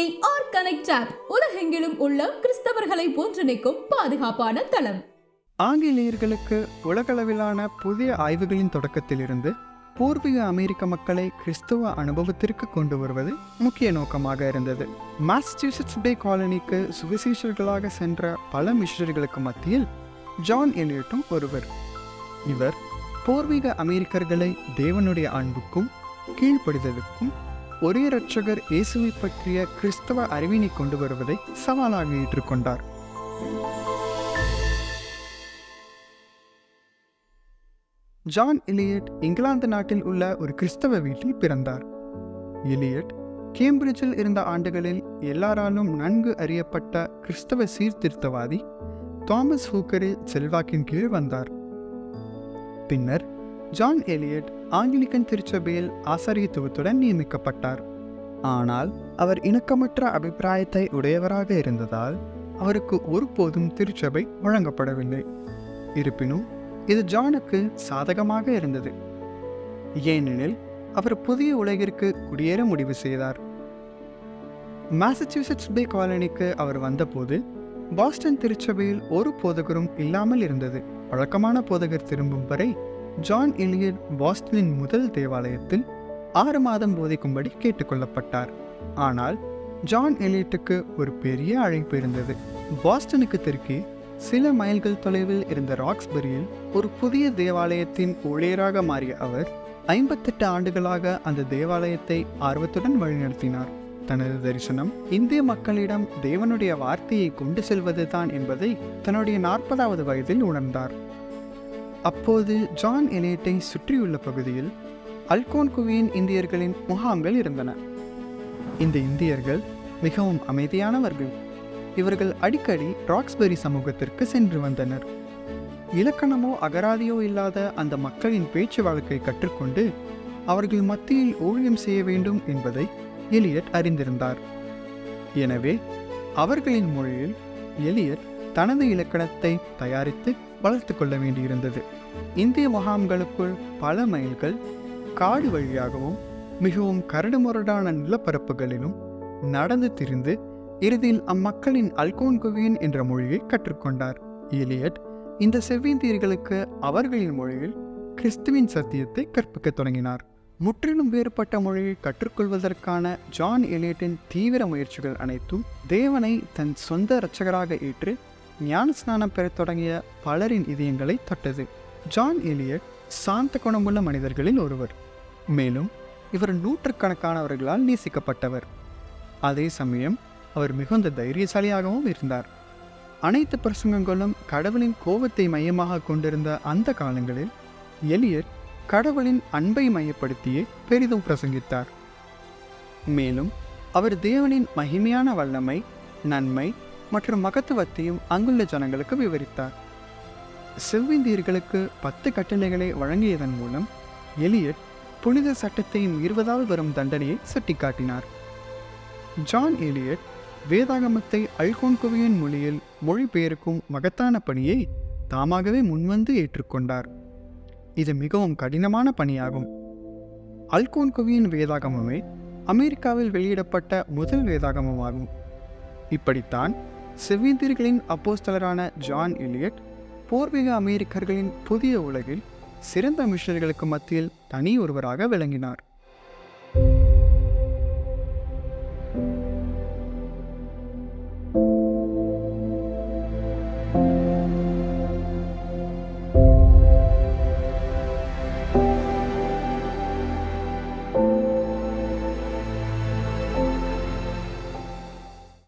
They are connect app உலகெங்கிலும் உள்ள கிறிஸ்தவர்களை ஒன்றிணைக்கும் பாதுகாப்பான தளம். ஆங்கிலேயர்களுக்கு உலகளவிலான புதிய ஆய்வுகளின் தொடக்கத்திலிருந்து பூர்வீக அமெரிக்க மக்களை கிறிஸ்துவ அனுபவத்திற்கு கொண்டு வருவது முக்கிய நோக்கமாக இருந்தது. மாசச்சூசட்ஸ் பே காலனிக்கு சுவிசேஷர்களாக சென்ற பல மிஷனரிகளுக்கு மத்தியில் ஜான் எலியட்டும் ஒருவர். இவர் பூர்வீக அமெரிக்கர்களை தேவனுடைய அன்புக்கும் கீழ்ப்படுதலுக்கும் ஒரே இரட்சகர் இயேசுவை பற்றிய கிறிஸ்தவ அறிவினை கொண்டு வருவதை சவாலாக ஏற்றுக்கொண்டார். ஜான் எலியட் இங்கிலாந்து நாட்டில் உள்ள ஒரு கிறிஸ்தவ வீட்டில் பிறந்தார். எலியட் கேம்பிரிட்ஜில் இருந்த ஆண்டுகளில் எல்லாராலும் நன்கு அறியப்பட்ட கிறிஸ்தவ சீர்திருத்தவாதி தாமஸ் ஹூக்கரில் செல்வாக்கின் கீழ் வந்தார். பின்னர் ஜான் எலியட் ஆங்கிலிக்கன் திருச்சபையில் ஆசாரியத்துவத்துடன் நியமிக்கப்பட்டார். ஆனால் அவர் இணக்கமற்ற அபிப்பிராயத்தை உடையவராக இருந்ததால் அவருக்கு ஒருபோதும் திருச்சபை வழங்கப்படவில்லை. இருப்பினும் இது ஜானுக்கு சாதகமாக இருந்தது. ஏனெனில் அவர் புதிய உலகிற்கு குடியேற முடிவு செய்தார். மாசச்சூசெட்ஸ் பே காலனிக்கு அவர் வந்தபோது பாஸ்டன் திருச்சபையில் ஒரு போதகரும் இல்லாமல் இருந்தது. வழக்கமான போதகர் திரும்பும் வரை ஜான் எலியட் பாஸ்டனின் முதல் தேவாலயத்தில் ஆறு மாதம் போதிக்கும்படி கேட்டுக்கொள்ளப்பட்டார். ஆனால் ஜான் எலியட்டுக்கு ஒரு பெரிய அழைப்பு இருந்தது. பாஸ்டனுக்கு தெற்கே சில மைல்கள் தொலைவில் இருந்த ராக்ஸ்பரியில் ஒரு புதிய தேவாலயத்தின் ஊழியராக மாறிய அவர் ஐம்பத்தெட்டு ஆண்டுகளாக அந்த தேவாலயத்தை ஆர்வத்துடன் வழிநடத்தினார். தனது தரிசனம் இந்திய மக்களிடம் தேவனுடைய வார்த்தையை கொண்டு செல்வதுதான் என்பதை தன்னுடைய நாற்பதாவது வயதில் உணர்ந்தார். அப்போது ஜான் எலேட்டை சுற்றியுள்ள பகுதியில் அல்கோன் குவியின் இந்தியர்களின் முகாம்கள் இருந்தன. இந்த இந்தியர்கள் மிகவும் அமைதியானவர்கள். இவர்கள் அடிக்கடி ராக்ஸ்பெரி சமூகத்திற்கு சென்று வந்தனர். இலக்கணமோ அகராதியோ இல்லாத அந்த மக்களின் பேச்சு வழக்கை கற்றுக்கொண்டு அவர்கள் மத்தியில் ஊழியம் செய்ய வேண்டும் என்பதை எலியட் அறிந்திருந்தார். எனவே அவர்களின் மொழியில் எலியட் தனது இலக்கணத்தை தயாரித்து வளர்த்து கொள்ள வேண்டியிருந்தது. இந்திய முகாம்களுக்குள் பல மைல்கள் காடு வழியாகவும் மிகவும் கரடுமுரடான நிலப்பரப்புகளிலும் நடந்து திரிந்து இறுதியில் அம்மக்களின் அல்கோன்குவியன் என்ற மொழியை கற்றுக்கொண்டார். எலியட் இந்த செவ்விந்தியர்களுக்கு அவர்களின் மொழியில் கிறிஸ்துவின் சத்தியத்தை கற்பிக்க தொடங்கினார். முற்றிலும் வேறுபட்ட மொழியை கற்றுக்கொள்வதற்கான ஜான் எலியட்டின் தீவிர முயற்சிகள் அனைத்தும் தேவனை தன் சொந்த இரட்சகராக ஏற்று ஞானஸ்நானம் பெறத் தொடங்கிய பலரின் இதயங்களை தொட்டது. ஜான் எலியட் சாந்த குணமுள்ள மனிதர்களில் ஒருவர். மேலும் இவர் நூற்றுக்கணக்கானவர்களால் நேசிக்கப்பட்டவர். அதே சமயம் அவர் மிகுந்த தைரியசாலியாகவும் இருந்தார். அனைத்து பிரசங்கங்களும் கடவுளின் கோபத்தை மையமாக கொண்டிருந்த அந்த காலங்களில் எலியட் கடவுளின் அன்பை மையப்படுத்தியே பெரிதும் பிரசங்கித்தார். மேலும் அவர் தேவனின் மகிமையான வல்லமை நன்மை மற்றும் மகத்துவத்தையும் அங்குள்ள ஜனங்களுக்கு விவரித்தார். செவ்விந்தியர்களுக்கு பத்து கட்டளைகளை வழங்கியதன் மூலம் எலியட் புனித சட்டத்தை மீறுவதால் வரும் தண்டனையை சுட்டிக்காட்டினார். ஜான் எலியட் வேதாகமத்தை அல்கோன்குவியின் மொழியில் மொழிபெயர்க்கும் மகத்தான பணியை தாமாகவே முன்வந்து ஏற்றுக்கொண்டார். இது மிகவும் கடினமான பணியாகும். அல்கோன்குவியின் வேதாகமமே அமெரிக்காவில் வெளியிடப்பட்ட முதல் வேதாகமமாகும். இப்படித்தான் செவ்விந்தியர்களின் அப்போஸ்தலரான ஜான் எலியட் பூர்வீக அமெரிக்கர்களின் புதிய உலகில் சிறந்த மிஷனர்களுக்கு மத்தியில் தனி ஒருவராக விளங்கினார்.